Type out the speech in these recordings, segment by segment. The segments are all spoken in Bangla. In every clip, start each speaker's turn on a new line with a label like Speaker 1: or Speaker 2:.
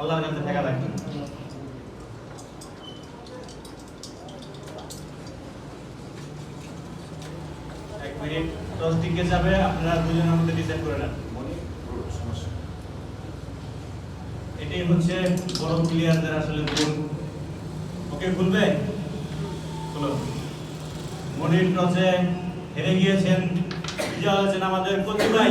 Speaker 1: আল্লাহর কাছে টাকা রাখবেন এক মিনিট দশ দিকে যাবে আপনারা দুজনের মধ্যে ডিসাইড করে নেন। এটাই হচ্ছে বড় প্লেয়ারদের আসলে গুণ ওকে খুলবে? খুলো। মনির টসে হেরে গিয়েছেন। বিজয় হয়েছেন আমাদের কচি ভাই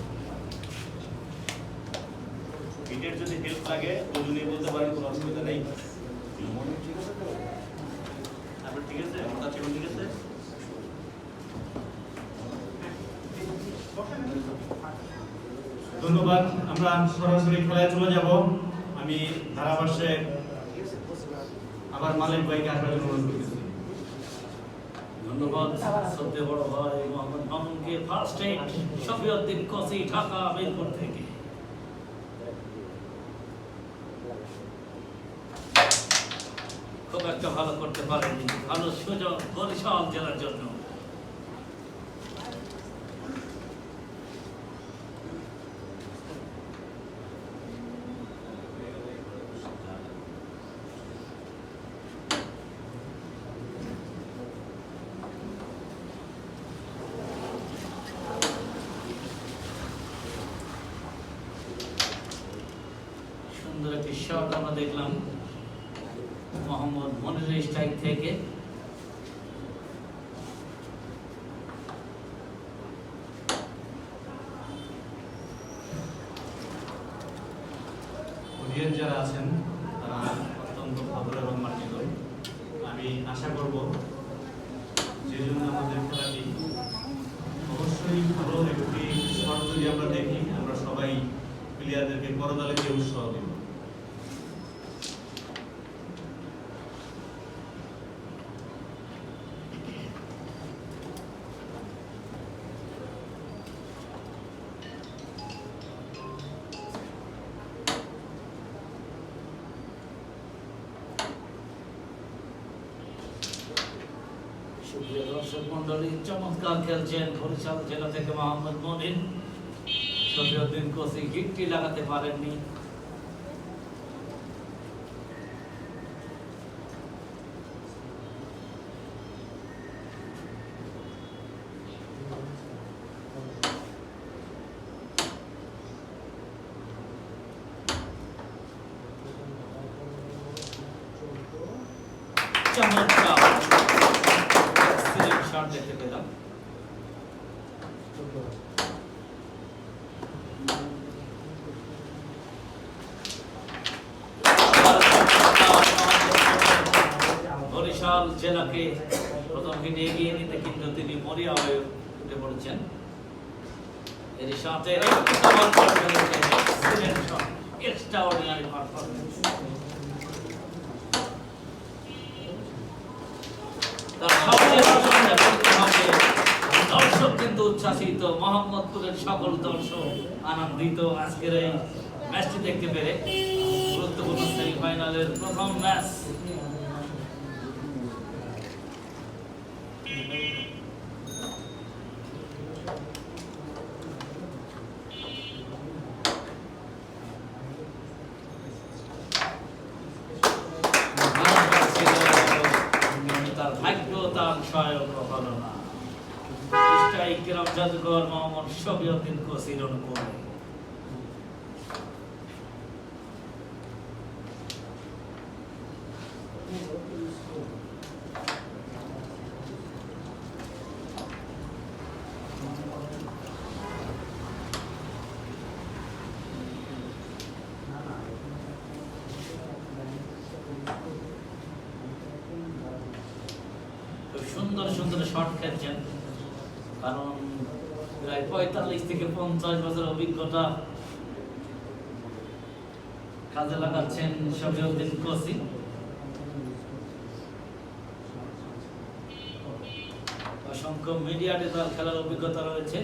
Speaker 1: বিটের যদি হেল্প লাগে, দুজনেই বলতে পারেন, কোনো অসুবিধা নেই। ধন্যবাদ, আমরা সরাসরি খেলায় চলে যাব। আমি ধারাভাষ্যে আবার মালিক ভাইকে আসার জন্য অনুরোধ করতেছি
Speaker 2: ধন্যবাদ, সবচেয়ে বড় ভাই মোহাম্মদ মামুনকে ফার্স্ট এইড শফিউদ্দিন কসি ঢাকা, মিরপুর থেকে। খুব একটা ভালো করতে পারেনি ভালো সুযোগ বরিশাল জেলার জন্য সুন্দর একটি শট আমরা দেখলাম মোহাম্মদ মনিরের স্ট্রাইক থেকে
Speaker 1: অডিয়েন্স যারা আছেন, তারা অত্যন্ত ভদ্র এবং মার্জিত আমি আশা করব যে জন্য আমাদের খেলাটি অবশ্যই ভালো একটি শর্ত যদি আমরা দেখি, আমরা সবাই প্লেয়ারদেরকে করতালে
Speaker 2: সুপ্রিয় দর্শক মন্ডলী, চমৎকার খেলছেন বরিশাল জেলা থেকে মোহাম্মদ মনির। শফিউদ্দিন কসি হিটটি লাগাতে পারেননি। চমৎকার শট দেখতে পেলাম। বরিশাল জেলাকে প্রথম হিটে এগিয়ে নিতে কিন্তু তিনি মরিয়া হয়ে উঠে পড়েছেন। এর সাথে এক্সট্রাঅর্ডিনারি পারফরম্যান্স তার উচ্ছ্বাসিত মোহাম্মদপুরের সকল দর্শক আনন্দিত আজকের এই ম্যাচটি দেখতে পেরে গুরুত্বপূর্ণ সেমিফাইনালের প্রথম ম্যাচ তার ভাগ্য তার সহায়ক হলো না স্ট্রাইকের জাদুঘর মোহাম্মদ শফিউদ্দিন কসির Thank খুব সুন্দর সুন্দর শট খেলছেন কারণ প্রায় পঁয়তাল্লিশ থেকে পঞ্চাশ বছর অভিজ্ঞতা কাজে লাগাচ্ছেন শফিউদ্দিন কোসি। অসংখ্য মিডিয়াতে তার খেলার অভিজ্ঞতা রয়েছে।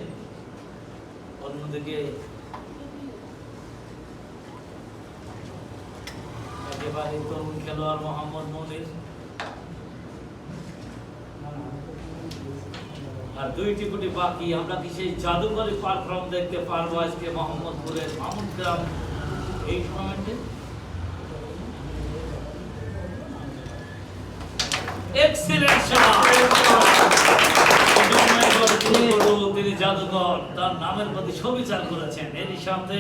Speaker 2: অন্যদিকে একেবারে তরুণ খেলোয়াড় মোহাম্মদ মনির। আর দুইটি কোটি বাকি, আমরা কি সেই জাদুকরী পারফর্ম দেখতে পারব আজকে মোহাম্মদপুরের মামুন গ্রাম? এই টুর্নামেন্টে তিনি জাদুকর তার নামের প্রতি সুবিচার করেছেন, এরই সাথে,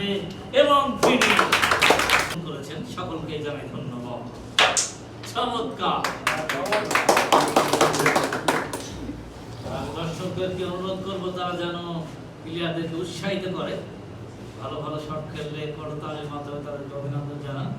Speaker 2: এবং তিনি করেছেন, সকলকে জানাই ধন্যবাদ। চমৎকার! দর্শকদেরকে অনুরোধ করব তারা যেন প্লেয়ারদেরকে উৎসাহিত করে। ভালো ভালো শট খেললে করতালের মাধ্যমে তাদেরকে অভিনন্দন জানান।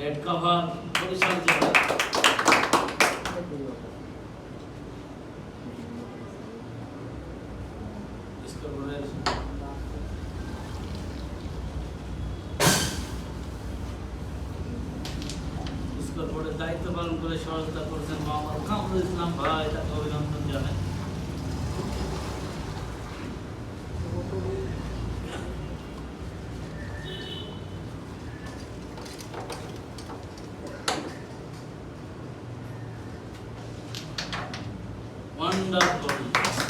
Speaker 2: রেড কভার বরিশাল জেলা স্কোরবোর্ডের স্কোরবোর্ডের দায়িত্ব পালন করে সহযোগিতা করেছেন মোহাম্মদ কামরুল ইসলাম ভাই তাকে অভিনন্দন জানাই Wonderful, extraordinary performance.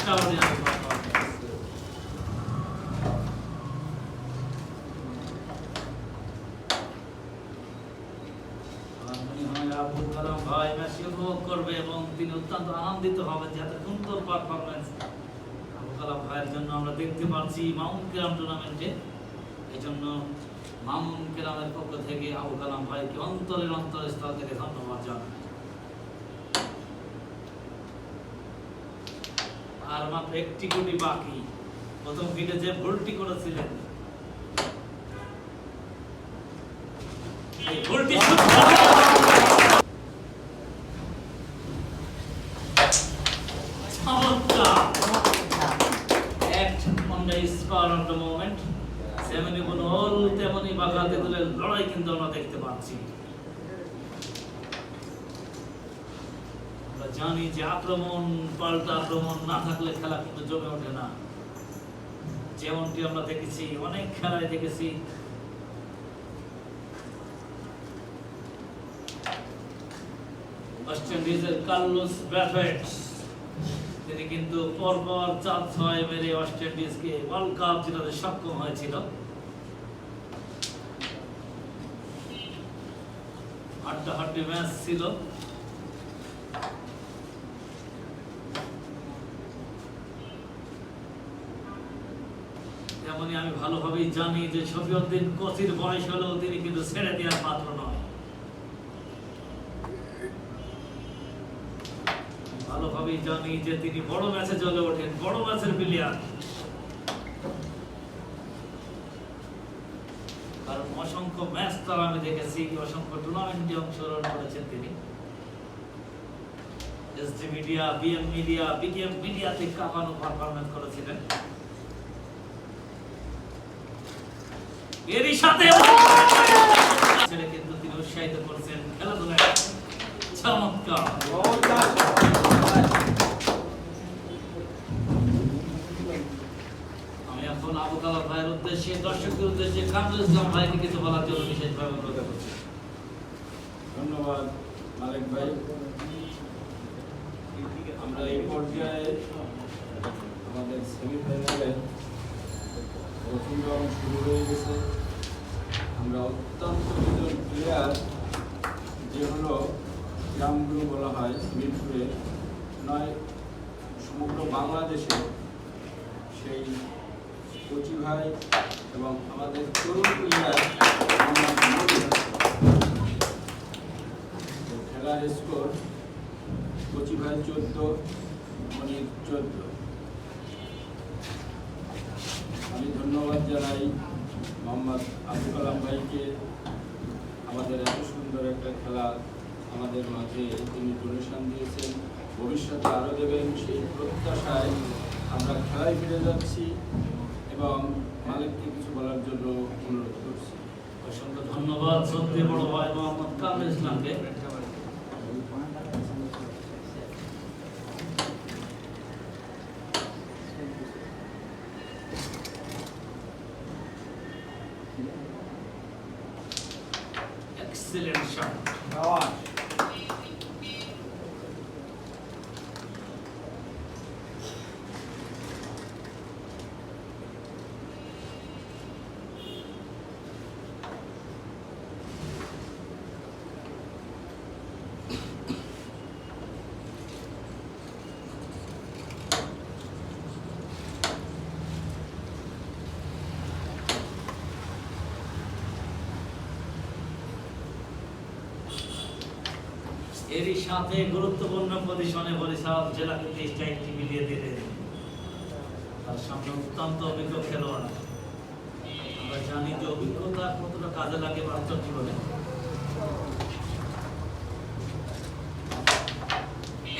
Speaker 2: আমার মনে হয় আব্দুল কালাম ভাই ম্যাচটি উপভোগ করবে এবং তিনি অত্যন্ত আনন্দিত হবেন যে এত সুন্দর পারফরমেন্স আবুল কালাম ভাইয়ের জন্য আমরা দেখতে পাচ্ছি মাউন্ট কেরাম টুর্নামেন্টে এই জন্য মামুন কেরামের পক্ষ থেকে আবু কালাম ভাইকে অন্তরের অন্তরের স্থল থেকে ধন্যবাদ জানাই আর মাত্র একটি কোটি বাকি। প্রথম যে ভুলটি করেছিলেন। লড়াই কিন্তু আমরা দেখতে পাচ্ছি। আমরা জানি যে আক্রমণ পাল্টা আক্রমণ না থাকলে খেলা কিন্তু জমে ওঠে না। যেমনটি আমরা দেখেছি, অনেক খেলায় দেখেছি। ওয়েস্ট ইন্ডিজের কার্লোস ব্যাফেট, তিনি কিন্তু পরপর চার ছয় মেরে ওয়েস্ট ইন্ডিজকে ওয়ার্ল্ড কাপ জেতাতে সক্ষম হয়েছিল। হাড্ডাহাড্ডি ম্যাচ ছিল তেমনি আমি ভালোভাবেই জানি যে শফিউদ্দিন কোচির বয়স হলেও তিনি কিন্তু ছেড়ে দেওয়ার পাত্র নয়। ভালোভাবেই জানি যে তিনি বড় ম্যাচে জ্বলে ওঠেন, বড় ম্যাচের প্লেয়ার। কারণ অসংখ্য ম্যাচ আমি দেখেছি, অসংখ্য টুর্নামেন্টে অংশগ্রহণ করেছেন তিনি। SD media BM media BKM মিডিয়াতে কাঁপানো পারফরমেন্স করেছিলেন। এরই সাথে ছেলে কিন্তু তিনি উৎসাহিত করছেন খেলাধুলায়। চমৎকার। আমি এখন আবু কালাম ভাইয়ের উদ্দেশ্যে, দর্শকদের উদ্দেশ্যে কিছু বলার জন্য
Speaker 3: ধন্যবাদ, মালিক ভাই। আমরা এই পর্যায়ে আমাদের সেমিফাইনালে প্রথম রাউন্ড শুরু হয়ে গেছে আমরা অত্যন্ত দুজন প্লেয়ার যে হলো গ্রামগুলো বলা হয় মিরপুরে নয় সমগ্র বাংলাদেশে সেই কচি ভাই এবং আমাদের খেলার স্কোর কচি ভাই চোদ্দ, মনির চোদ্দ। আমি ধন্যবাদ জানাই মোহাম্মদ আবু কালাম ভাইকে। আমাদের এত সুন্দর একটা খেলা আমাদের মাঝে তিনি ডোনেশন দিয়েছেন। ভবিষ্যতে আরও দেবেন সেই প্রত্যাশায় আমরা খেলায় ফিরে যাচ্ছি এবং মালিককে কিছু বলার জন্য অনুরোধ করছি।
Speaker 2: অসংখ্য ধন্যবাদ সত্যি বড় ভাই মোহাম্মদ কামরুল ইসলামকে এক্সিলেন্ট শট এরই সাথে গুরুত্বপূর্ণ পজিশনে বরিশাল জেলাকে তেইশটা একটি মিলিয়ে দিলেন তার সামনে অত্যন্ত অভিজ্ঞ খেলোয়াড়। আমরা জানি যে অভিজ্ঞতা কতটা কাজে লাগে বাস্তব জীবনে।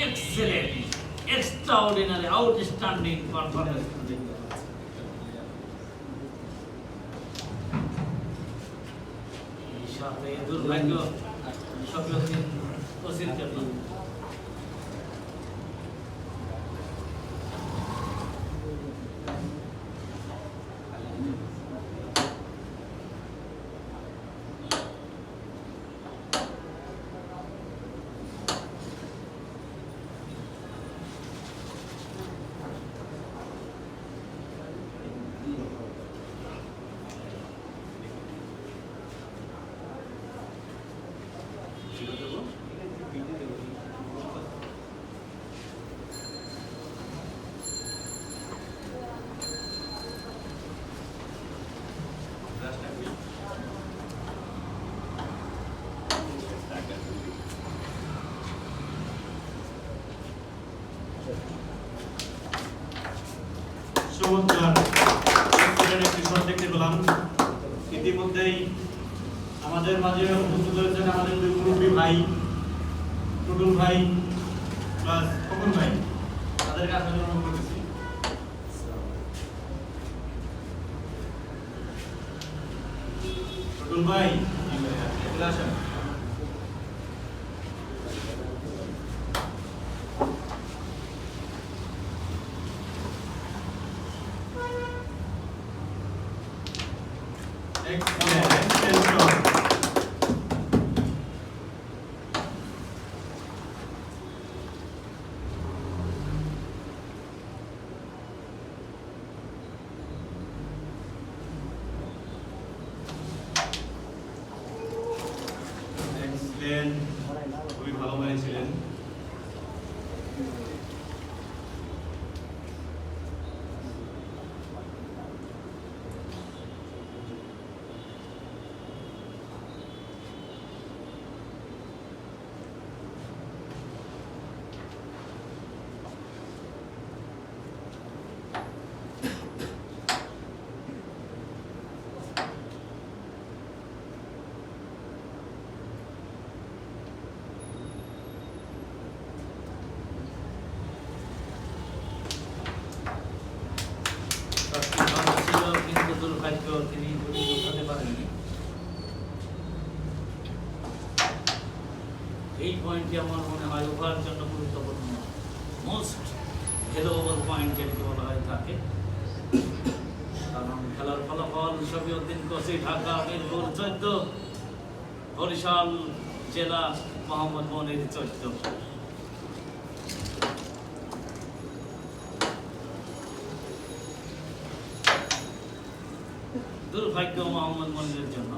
Speaker 2: Excellent Shafiuddin Brazil, Germany.
Speaker 1: চমৎকার দেখতে পেলাম। ইতিমধ্যেই আমাদের মাঝে উপস্থিত হয়েছেন আমাদের দুই মুরব্বী ভাই টুটুল ভাই প্লাস ভাই। তাদের কাছে অনুরোধ করতেছি। টুটুল ভাই আসেন।
Speaker 2: Thanks. এই পয়েন্টটি আমার মনে হয় ওভার জন্য গুরুত্বপূর্ণ। মোস্ট ভ্যালুয়েবল পয়েন্ট যেটাকে বলা হয়ে থাকে। কারণ খেলার ফলাফল শফিউদ্দিন কোসি ঢাকা, মিরপুর চোদ্দ, বরিশাল জেলা মোহাম্মদ মনির চোদ্দ। দুর্ভাগ্য মোহাম্মদ মনিরের জন্য।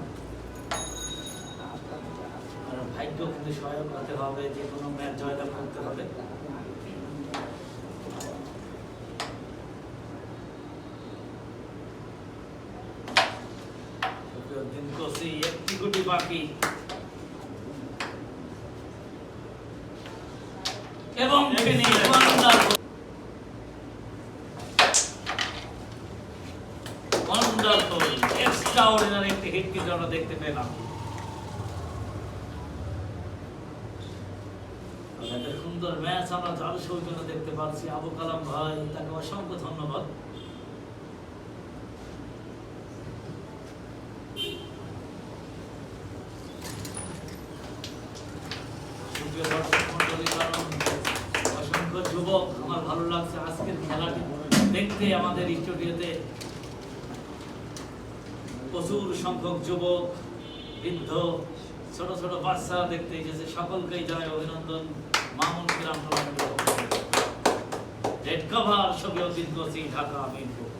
Speaker 2: কিন্তু সহায়ক হতে হবে, যে কোনো ম্যাচ জয়লাভ করতে হবে। একটি হিট আমরা দেখতে পেলাম একটা সুন্দর ম্যাচ আমরা যার সৌজন্য পাচ্ছি আবু কালাম ভাই, তাকে অসংখ্য ধন্যবাদ। অসংখ্য যুবক আমার ভালো লাগছে, আজকের খেলাটি দেখতে আমাদের স্টুডিওতে প্রচুর সংখ্যক যুবক, বৃদ্ধ, ছোট ছোট বাচ্চা দেখতে এসেছে। সকলকেই জানাই অভিনন্দন। মামুন গ্রাম রেড কভার ছবি অতীন্দ্র সিং ঢাকা মিরপুর